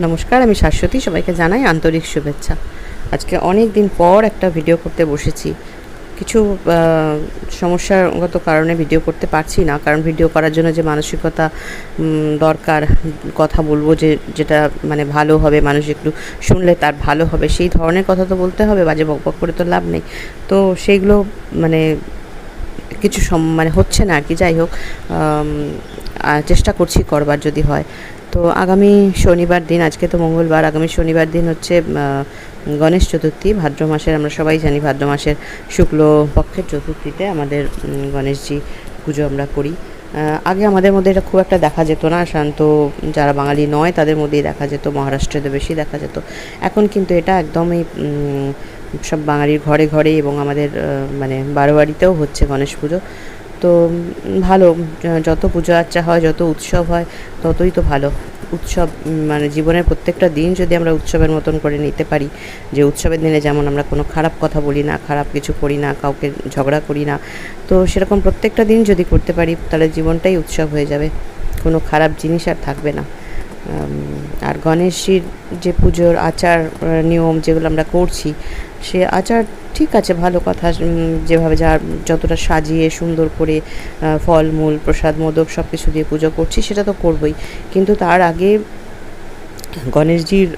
নমস্কার, আমি শাশ্বতী, সবাইকে জানাই আন্তরিক শুভেচ্ছা। আজকে অনেক দিন পর একটা ভিডিও করতে বসেছি। কিছু সমস্যাগত কারণে ভিডিও করতে পারছি না, কারণ ভিডিও করার জন্য যে মানসিকতা দরকার, কথা বলব যে, যেটা মানে ভালো হবে, মানুষ একটু শুনলে তার ভালো হবে, সেই ধরনের কথা তো বলতে হবে, বাজে বকবক করে তো লাভ নেই। তো সেইগুলো মানে কিছু সম- মানে হচ্ছে না আর কি, যাই হোক চেষ্টা করছি করবার যদি হয়। তো আগামী শনিবার দিন, আজকে তো মঙ্গলবার, আগামী শনিবার দিন হচ্ছে গণেশ চতুর্থী, ভাদ্র মাসের, আমরা সবাই জানি ভাদ্র মাসের শুক্ল পক্ষের চতুর্থীতে আমাদের গণেশজি পুজো আমরা করি। আগে আমাদের মধ্যে এটা খুব একটা দেখা যেত না শান্ত যারা বাঙালি নয়, তাদের মধ্যেই দেখা যেত মহারাষ্ট্রে তো বেশি দেখা যেত। এখন কিন্তু এটা একদমই সব বাঙালির ঘরে ঘরে এবং আমাদের মানে বারোয়ারিতেও হচ্ছে গণেশ পুজো। তো ভালো, যত পুজো আর্চা হয়, যত উৎসব হয়, ততই তো ভালো। উৎসব মানে জীবনের প্রত্যেকটা দিন যদি আমরা উৎসবের মতন করে নিতে পারি, যে উৎসবের দিনে যেমন আমরা কোনো খারাপ কথা বলি না, খারাপ কিছু করি না, কাউকে ঝগড়া করি না, তো সেরকম প্রত্যেকটা দিন যদি করতে পারি, তাহলে জীবনটাই উৎসব হয়ে যাবে। কোনো খারাপ জিনিস আর থাকবে না। আর গণেশজির যে পুজোর আচার নিয়ম যেগুলো আমরা করছি, সে আচার ঠিক আছে, ভালো কথা। যেভাবে যা, যতটা সাজিয়ে সুন্দর করে ফলমূল, প্রসাদ, মোদক সব কিছু দিয়ে পুজো করছি, সেটা তো করবই। কিন্তু তার আগে গণেশজির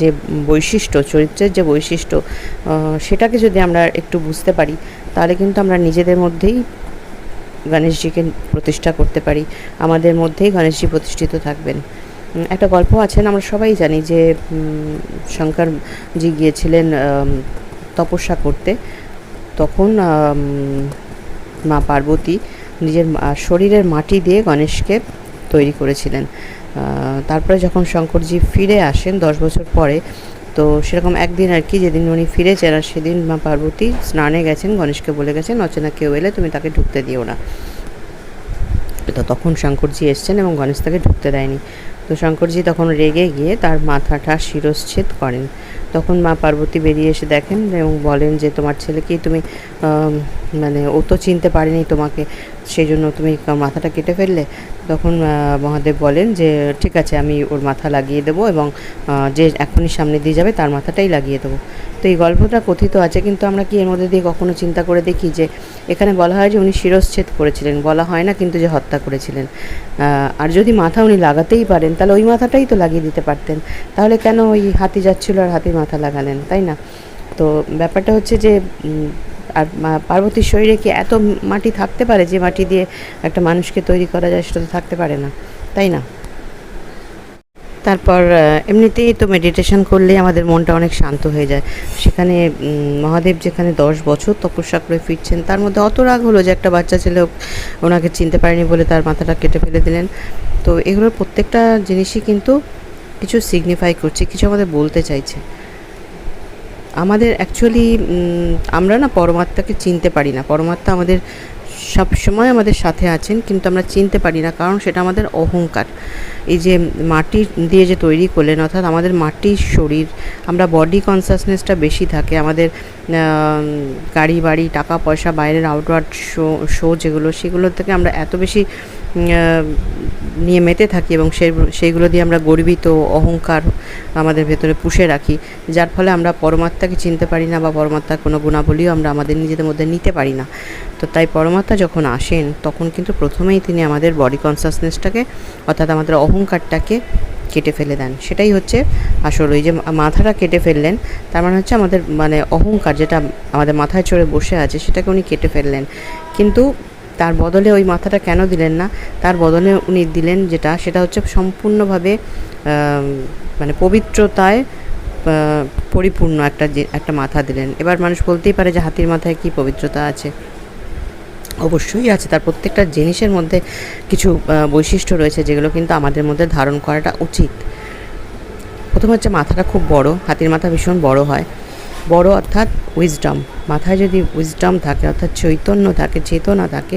যে বৈশিষ্ট্য, চরিত্রের যে বৈশিষ্ট্য সেটাকে যদি আমরা একটু বুঝতে পারি, তাহলে কিন্তু আমরা নিজেদের মধ্যেই গণেশজিকে প্রতিষ্ঠা করতে পারি। আমাদের মধ্যেই গণেশজি প্রতিষ্ঠিত থাকবেন। একটা গল্প আছেন, আমরা সবাই জানি যে শঙ্করজি গিয়েছিলেন তপস্যা করতে। তখন মা পার্বতী নিজের শরীরের মাটি দিয়ে গণেশকে তৈরি করেছিলেন। তারপরে যখন শঙ্করজি ফিরে আসেন দশ বছর পরে, তো সেরকম একদিন আর কি, যেদিন উনি ফিরেছেন আর সেদিন মা পার্বতী স্নানে গেছেন, গণেশকে বলে গেছেন, অচেনা কেউ এলে তুমি তাকে ঢুকতে দিও না। তো তখন শঙ্করজি এসছেন এবং গণেশ তাকে ঢুকতে দেয়নি। তো শঙ্করজি তখন রেগে গিয়ে তার মাথাটা শিরশ্ছেদ করেন। তখন মা পার্বতী বেরিয়ে এসে দেখেন এবং বলেন যে, তোমার ছেলেকেই তুমি মানে ও তো চিনতে পারেনি তোমাকে সেই জন্য তুমি মাথাটা কেটে ফেললে? তখন মহাদেব বলেন যে, ঠিক আছে, আমি ওর মাথা লাগিয়ে দেবো এবং যে এখনই সামনে দিয়ে যাবে তার মাথাটাই লাগিয়ে দেবো। তো এই গল্পটা কথিত আছে, কিন্তু আমরা কি এর মধ্যে দিয়ে কখনো চিন্তা করে দেখি যে, এখানে বলা হয় যে, উনি শিরশ্ছেদ করেছিলেন। বলা হয় না কিন্তু যে, হত্যা করেছিলেন। আর যদি মাথা উনি লাগাতেই পারেন, তাহলে ওই মাথাটাই তো লাগিয়ে দিতে পারতেন। তাহলে কেন ওই হাতি যাচ্ছিল আর হাতির মাথা লাগালেন, তাই না? তো ব্যাপারটা হচ্ছে যে আর পার্বতীর শরীরে কি এত মাটি থাকতে পারে যে মাটি দিয়ে একটা মানুষকে তৈরি করা যায় সেটা তো থাকতে পারে না, তাই না? তারপর এমনিতেই তো মেডিটেশন করলেই আমাদের মনটা অনেক শান্ত হয়ে যায়। সেখানে মহাদেব যেখানে দশ বছর তপস্যা করে ফিরছেন, তার মধ্যে অত রাগ হলো যে একটা বাচ্চা ছেলে ওনাকে চিনতে পারেনি বলে তার মাথাটা কেটে ফেলে দিলেন। তো এগুলোর প্রত্যেকটা জিনিসই কিন্তু কিছু সিগনিফাই করছে, কিছু আমাদের বলতে চাইছে। আমাদের অ্যাকচুয়ালি আমরা না পরমাত্মাকে চিনতে পারি না। পরমাত্মা আমাদের সব সময় আমাদের সাথে আছেন, কিন্তু আমরা চিনতে পারি না, কারণ সেটা আমাদের অহংকার। এই যে মাটি দিয়ে যে তৈরি করলেন, অর্থাৎ আমাদের মাটির শরীর, আমরা বডি কনসাসনেসটা বেশি থাকে, আমাদের গাড়ি, বাড়ি, টাকা, পয়সা, বাইরের আউটওয়ার্ড শো শো যেগুলো সেগুলো থেকে আমরা এত বেশি নিয়ে মেতে থাকি এবং সেই সেইগুলো দিয়ে আমরা গর্বিত, অহংকার আমাদের ভেতরে পুষে রাখি, যার ফলে আমরা পরমাত্মাকে চিনতে পারি না বা পরমাত্মার কোনো গুণাবলীও আমরা আমাদের নিজেদের মধ্যে নিতে পারি না। তো তাই পরমাত্মা যখন আসেন, তখন কিন্তু প্রথমেই তিনি আমাদের বডি কনসাসনেসটাকে অর্থাৎ আমাদের অহংকারটাকে কেটে ফেলে দেন। সেটাই হচ্ছে আসল, ওই যে মাথাটা কেটে ফেললেন, তার মানে হচ্ছে আমাদের মানে অহংকার যেটা আমাদের মাথায় চড়ে বসে আছে, সেটাকে উনি কেটে ফেললেন। কিন্তু তার বদলে ওই মাথাটা কেন দিলেন না? তার বদলে উনি দিলেন যেটা, সেটা হচ্ছে সম্পূর্ণভাবে মানে পবিত্রতায় পরিপূর্ণ একটা একটা মাথা দিলেন। এবার মানুষ বলতেই পারে যে হাতির মাথায় কি পবিত্রতা আছে? অবশ্যই আছে। তার প্রত্যেকটা জিনিসের মধ্যে কিছু বৈশিষ্ট্য রয়েছে যেগুলো কিন্তু আমাদের মধ্যে ধারণ করাটা উচিত। প্রথম হচ্ছে মাথাটা খুব বড়, হাতির মাথা ভীষণ বড় হয়। বড় অর্থাৎ উইজডম মাথায় যদি উইজডম থাকে, অর্থাৎ চৈতন্য থাকে, চেতনা থাকে,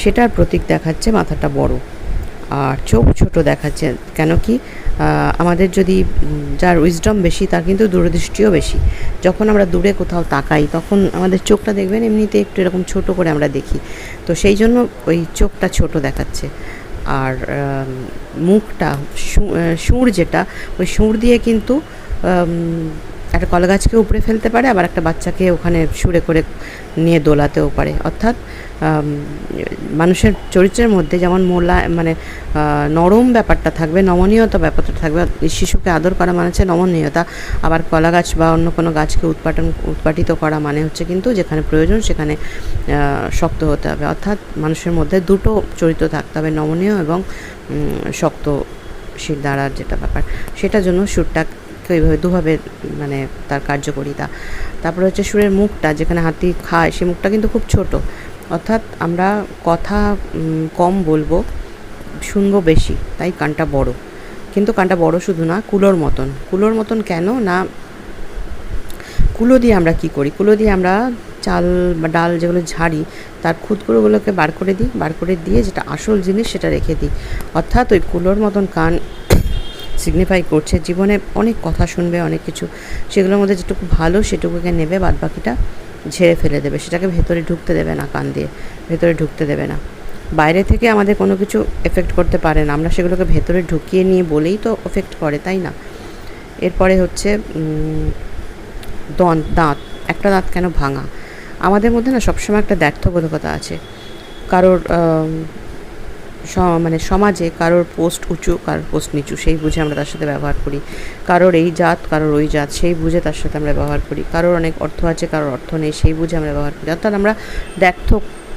সেটার প্রতীক দেখাচ্ছে মাথাটা বড়। আর চোখ ছোট দেখাচ্ছে, কেন কি আমাদের যদি যার উইজডম বেশি, তার কিন্তু দূরদৃষ্টিও বেশি। যখন আমরা দূরে কোথাও তাকাই, তখন আমাদের চোখটা দেখবেন, এমনিতে একটু এরকম ছোট করে আমরা দেখি। তো সেই জন্য ওই চোখটা ছোট দেখাচ্ছে। আর মুখটা সুর যেটা, ওই সুর দিয়ে কিন্তু একটা কলা গাছকে উপড়ে ফেলতে পারে, আবার একটা বাচ্চাকে ওখানে সুরে করে নিয়ে দোলাতেও পারে। অর্থাৎ মানুষের চরিত্রের মধ্যে যেমন মোলা মানে নরম ব্যাপারটা থাকবে, নমনীয়তা ব্যাপারটা থাকবে শিশুকে আদর করা মানে হচ্ছে নমনীয়তা। আবার কলা গাছ বা অন্য কোনো গাছকে উৎপাটন, উৎপাটিত করা মানে হচ্ছে কিন্তু যেখানে প্রয়োজন সেখানে শক্ত হতে হবে। অর্থাৎ মানুষের মধ্যে দুটো চরিত্র থাকতে হবে, নমনীয় এবং শক্ত শির দ্বারার যেটা ব্যাপার। সেটার জন্য সুরটাকে ওইভাবে দুভাবে মানে তার কার্যকরিতা। তারপরে হচ্ছে সুরের মুখটা, যেখানে হাতি খায়, সেই মুখটা কিন্তু খুব ছোট। অর্থাৎ আমরা কথা কম বলব, শুনব বেশি, তাই কানটা বড়। কিন্তু কানটা বড় শুধু না, কুলোর মতন। কুলোর মতন কেন না, কুলো দিয়ে আমরা কি করি? কুলো দিয়ে আমরা চাল বা ডাল যেগুলো ঝাড়ি, তার খুদগুলোগুলোকে বার করে দিই। বার করে দিয়ে যেটা আসল জিনিস, সেটা রেখে দিই। অর্থাৎ ওই কুলোর মতন কান সিগনিফাই করছে। জীবনে অনেক কথা শুনবে, অনেক কিছু। সেগুলোর মধ্যে যেটুকু ভালো, সেটুকুকে নেবে বাদ বাকিটা ঝেড়ে ফেলে দেবে। সেটাকে ভেতরে ঢুকতে দেবে না, কান দিয়ে। ভেতরে ঢুকতে দেবে না। বাইরে থেকে আমাদের কোনো কিছু এফেক্ট করতে পারে না। আমরা সেগুলোকে ভেতরে ঢুকিয়ে নিয়ে বলেই তো এফেক্ট করে, তাই না? এরপরে হচ্ছে দন্ত দাঁত। একটা দাঁত কেন ভাঙা? আমাদের মধ্যে না সবসময় একটা দ্ব্যর্থবোধকতা আছে। কারোর মানে সমাজে কারোর পোস্ট উঁচু, কারোর পোস্ট নিচু, সেই বুঝে আমরা তার সাথে ব্যবহার করি। কারোর এই জাত, কারোর ওই জাত, সেই বুঝে তার সাথে আমরা ব্যবহার করি। কারোর অনেক অর্থ আছে, কারোর অর্থ নেই, সেই বুঝে আমরা ব্যবহার করি। অর্থাৎ আমরা দ্ব্যর্থ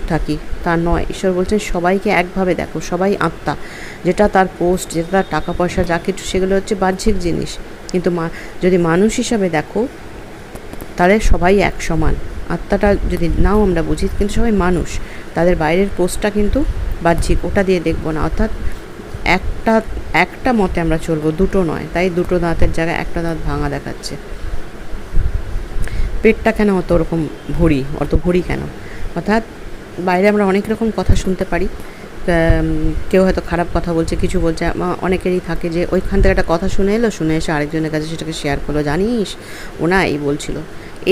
থাকি, তা নয়। ঈশ্বর বলছেন, সবাইকে একভাবে দেখো, সবাই আত্মা। যেটা তার পোস্ট, যেটা তার টাকা পয়সা যা কিছু, সেগুলো হচ্ছে বাহ্যিক জিনিস। কিন্তু মা যদি মানুষ হিসাবে দেখো, তাহলে সবাই এক সমান। আত্মাটা যদি নাও আমরা বুঝি, কিন্তু সবাই মানুষ। তাদের বাইরের পোস্টটা কিন্তু বাহ্যিক ওটা দিয়ে দেখব না। অর্থাৎ একটা একটা মতে আমরা চলবো, দুটো নয়। তাই দুটো দাঁতের জায়গায় একটা দাঁত ভাঙা দেখাচ্ছে। পেটটা কেন অত ওরকম ভরি অত ভরি কেন? অর্থাৎ বাইরে আমরা অনেক রকম কথা শুনতে পারি। কেউ হয়তো খারাপ কথা বলছে, কিছু বলছে অনেকেরই থাকে যে ওইখান থেকে একটা কথা শুনে এলো, শুনে এসে আরেকজনের কাছে সেটাকে শেয়ার করল, জানিস? ও না এই বলছিল।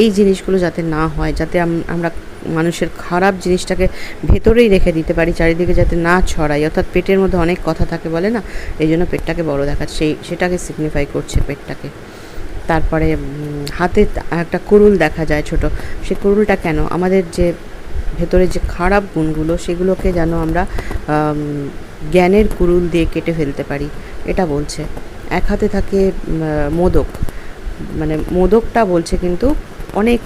এই জিনিসগুলো যাতে না হয়, যাতে আমরা মানুষের খারাপ জিনিসটাকে ভেতরেই রেখে দিতে পারি, চারিদিকে যাতে না ছড়াই অর্থাৎ পেটের মধ্যে অনেক কথা থাকে বলে না? এই জন্য পেটটাকে বড় দেখাচ্ছে সেই, সেটাকে সিগনিফাই করছে পেটটাকে। তারপরে হাতে একটা কুরুল দেখা যায় ছোট। সেই কুরুলটা কেন? আমাদের যে ভেতরে যে খারাপ গুণগুলো, সেগুলোকে যেন আমরা জ্ঞানের কুরুল দিয়ে কেটে ফেলতে পারি। এটা বলছে। এক হাতে থাকে মোদক। মানে মোদকটা বলছে কিন্তু অনেক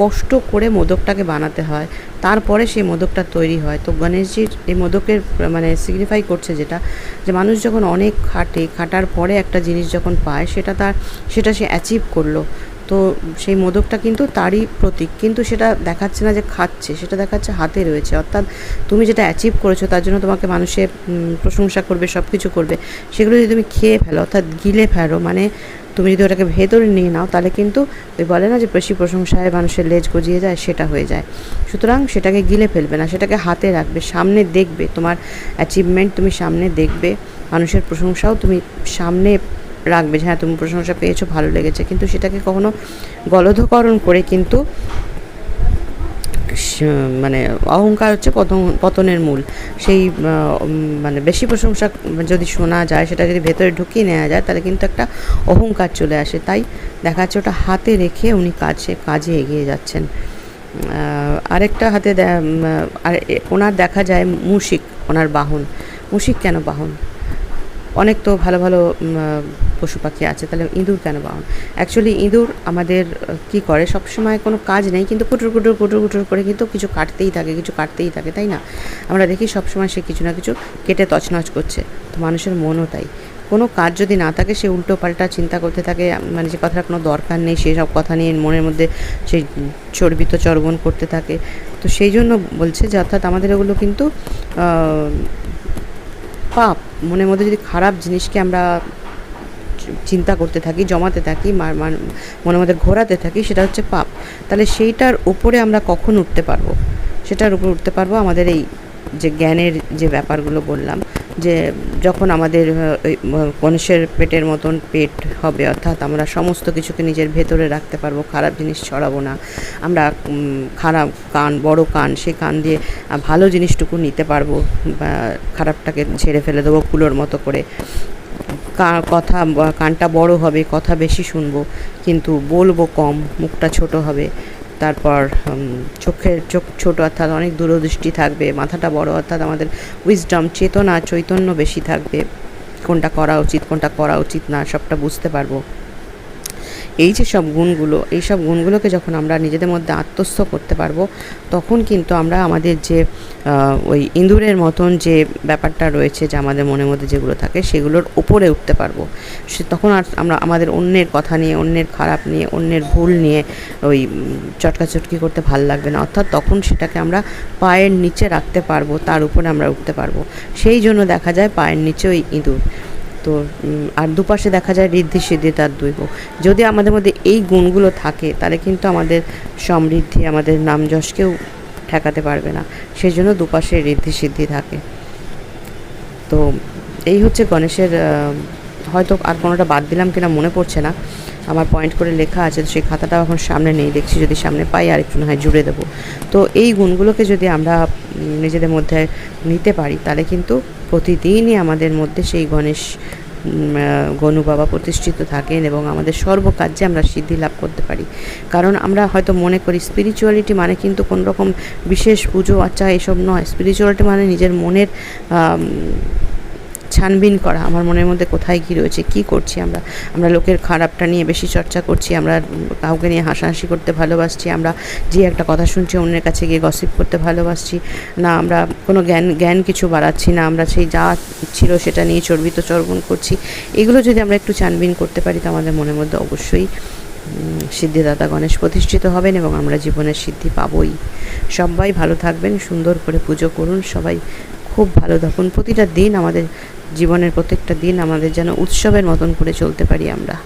কষ্ট করে মোদকটাকে বানাতে হয়। তারপরে সেই মোদকটা তৈরি হয়। তো গণেশজির এই মোদকের মানে সিগনিফাই করছে যেটা, যে মানুষ যখন অনেক খাটে, খাটার পরে একটা জিনিস যখন পায়, সেটা তার, সেটা সে অ্যাচিভ করল। তো সেই মোদকটা কিন্তু তারই প্রতীক। কিন্তু সেটা দেখাচ্ছে না যে খাচ্ছে, সেটা দেখাচ্ছে হাতে রয়েছে। অর্থাৎ তুমি যেটা অ্যাচিভ করেছ, তার জন্য তোমাকে মানুষে প্রশংসা করবে সব কিছু করবে, সেগুলো যদি তুমি খেয়ে ফেলো, অর্থাৎ গিলে ফেলো মানে তুমি যদি ওটাকে ভেতরে নিয়ে নাও, তাহলে কিন্তু ওই বলে না যে বেশি প্রশংসায় মানুষের লেজ গজিয়ে যায়, সেটা হয়ে যায়। সুতরাং সেটাকে গিলে ফেলবে না, সেটাকে হাতে রাখবে, সামনে দেখবে, তোমার অ্যাচিভমেন্ট তুমি সামনে দেখবে, মানুষের প্রশংসাও তুমি সামনে রাখবে যে হ্যাঁ তুমি প্রশংসা পেয়েছ, ভালো লেগেছে। কিন্তু সেটাকে কখনো গলধকরণ করে কিন্তু মানে অহংকার হচ্ছে পতন, পতনের মূল। সেই মানে বেশি প্রশংসা যদি শোনা যায়, সেটা যদি ভেতরে ঢুকিয়ে নেওয়া যায়, তাহলে কিন্তু একটা অহংকার চলে আসে। তাই দেখা যাচ্ছে ওটা হাতে রেখে উনি কাজে কাজে এগিয়ে যাচ্ছেন। আরেকটা হাতে আর ওনার দেখা যায় মুশিক, ওনার বাহন। মুশিক কেন বাহন? অনেক তো ভালো ভালো পশু পাখি আছে, তাহলে ইঁদুর কেন বাহন অ্যাকচুয়ালি ইঁদুর আমাদের কি করে? সব সময় কোনো কাজ নেই, কিন্তু কুটুর কুটুর কুটুর কুটুর করে কিন্তু কিছু কাটতেই থাকে, কিছু কাটতেই থাকে, তাই না? আমরা দেখি সব সময় সে কিছু না কিছু কেটে তছনছ করছে, তো মানুষের মনও তাই। কোনো কাজ যদি না থাকে, সে উল্টো পাল্টা চিন্তা করতে থাকে মানে যে কথার কোনো দরকার নেই সেই সব কথা নিয়ে মনের মধ্যে সেই চর্বিত চর্বণ করতে থাকে। তো সেই জন্য বলছে যে অর্থাৎ আমাদের ওগুলো কিন্তু পাপ মনের মধ্যে যদি খারাপ জিনিসকে আমরা চিন্তা করতে থাকি, জমাতে থাকি মান- মনের মধ্যে ঘোরাতে থাকি, সেটা হচ্ছে পাপ। তাহলে সেইটার ওপরে আমরা কখন উঠতে পারব? সেটার উপর উঠতে পারব আমাদের এই যে জ্ঞানের যে ব্যাপারগুলো বললাম যে যখন আমাদের আহ, পেটের মতন পেট হবে অর্থাৎ আমরা সমস্ত কিছুকে নিজের ভেতরে রাখতে পারব খারাপ জিনিস ছড়াবো না আমরা খারাপ কান বড় কান সেই কান দিয়ে ভালো জিনিসটুকু নিতে পারব বা খারাপটাকে ছেড়ে ফেলে দেবো কুলোর মতো করে। কথা কানটা বড় হবে কথা বেশি শুনব কিন্তু বলব কম মুখটা ছোট হবে। তারপর চোখের চোখ ছোট অর্থাৎ অনেক দূরদৃষ্টি থাকবে, মাথাটা বড় অর্থাৎ আমাদের উইজডম চেতনা, চৈতন্য বেশি থাকবে। কোনটা করা উচিত, কোনটা করা উচিত না, সবটা বুঝতে পারব। এই যে সব গুণগুলো, এই সব গুণগুলোকে যখন আমরা নিজেদের মধ্যে আত্মস্থ করতে পারব, তখন কিন্তু আমরা আমাদের যে ওই ইঁদুরের মতন যে ব্যাপারটা রয়েছে, যে আমাদের মনের মধ্যে যেগুলো থাকে, সেগুলোর উপরে উঠতে পারব। সে তখন আর আমরা আমাদের অন্যের কথা নিয়ে, অন্যের খারাপ নিয়ে, অন্যের ভুল নিয়ে, ওই চটকাচটকি করতে ভালো লাগবে না। অর্থাৎ তখন সেটাকে আমরা পায়ের নিচে রাখতে পারব, তার উপরে আমরা উঠতে পারব। সেই জন্য দেখা যায় পায়ের নিচে ওই ইঁদুর। তো আর দুপাশে দেখা যায় ঋদ্ধি সিদ্ধি তার দুই দৈব। যদি আমাদের মধ্যে এই গুণগুলো থাকে, তাহলে কিন্তু আমাদের সমৃদ্ধি, আমাদের নাম যশকেও ঠেকাতে পারবে না। সেই জন্য দুপাশে ঋদ্ধি সিদ্ধি থাকে। তো, এই হচ্ছে গণেশের হয়তো আর কোনোটা বাদ দিলাম কিনা মনে পড়ছে না। আমার পয়েন্ট করে লেখা আছে, তো সেই খাতাটা এখন সামনে নেই। দেখছি যদি সামনে পাই, আর একটু না হয় জুড়ে দেবো। তো এই গুণগুলোকে যদি আমরা নিজেদের মধ্যে নিতে পারি, তাহলে কিন্তু প্রতিদিনই আমাদের মধ্যে সেই গণেশ গনু বাবা প্রতিষ্ঠিত থাকেন এবং আমাদের সর্বকার্যে আমরা সিদ্ধি লাভ করতে পারি। কারণ আমরা হয়তো মনে করি স্পিরিচুয়ালিটি মানে কিন্তু কোনো রকম বিশেষ পুজো আচ্ছা এসব নয়। স্পিরিচুয়ালিটি মানে নিজের মনের ছানবিন করা। আমার মনের মধ্যে কোথায় কী রয়েছে, কী করছি আমরা? আমরা লোকের খারাপটা নিয়ে বেশি চর্চা করছি, আমরা কাউকে নিয়ে হাসাহাসি করতে ভালোবাসছি, আমরা যে একটা কথা শুনছি, অন্যের কাছে গিয়ে গসিপ করতে ভালোবাসছি। না, আমরা কোনো জ্ঞান জ্ঞান কিছু বাড়াচ্ছি না, আমরা সেই যা ছিল সেটা নিয়ে চর্বিত চর্বণ করছি। এগুলো যদি আমরা একটু ছানবিন করতে পারি, তো আমাদের মনের মধ্যে অবশ্যই সিদ্ধিদাতা গণেশ প্রতিষ্ঠিত হবেন এবং আমরা জীবনের সিদ্ধি পাবই। সবাই ভালো থাকবেন, সুন্দর করে পুজো করুন, সবাই খুব ভালো থাকুন। প্রতিটা দিন আমাদের জীবনের প্রত্যেকটা দিন আমাদের যেন উৎসবের মতন করে চলতে পারি আমরা।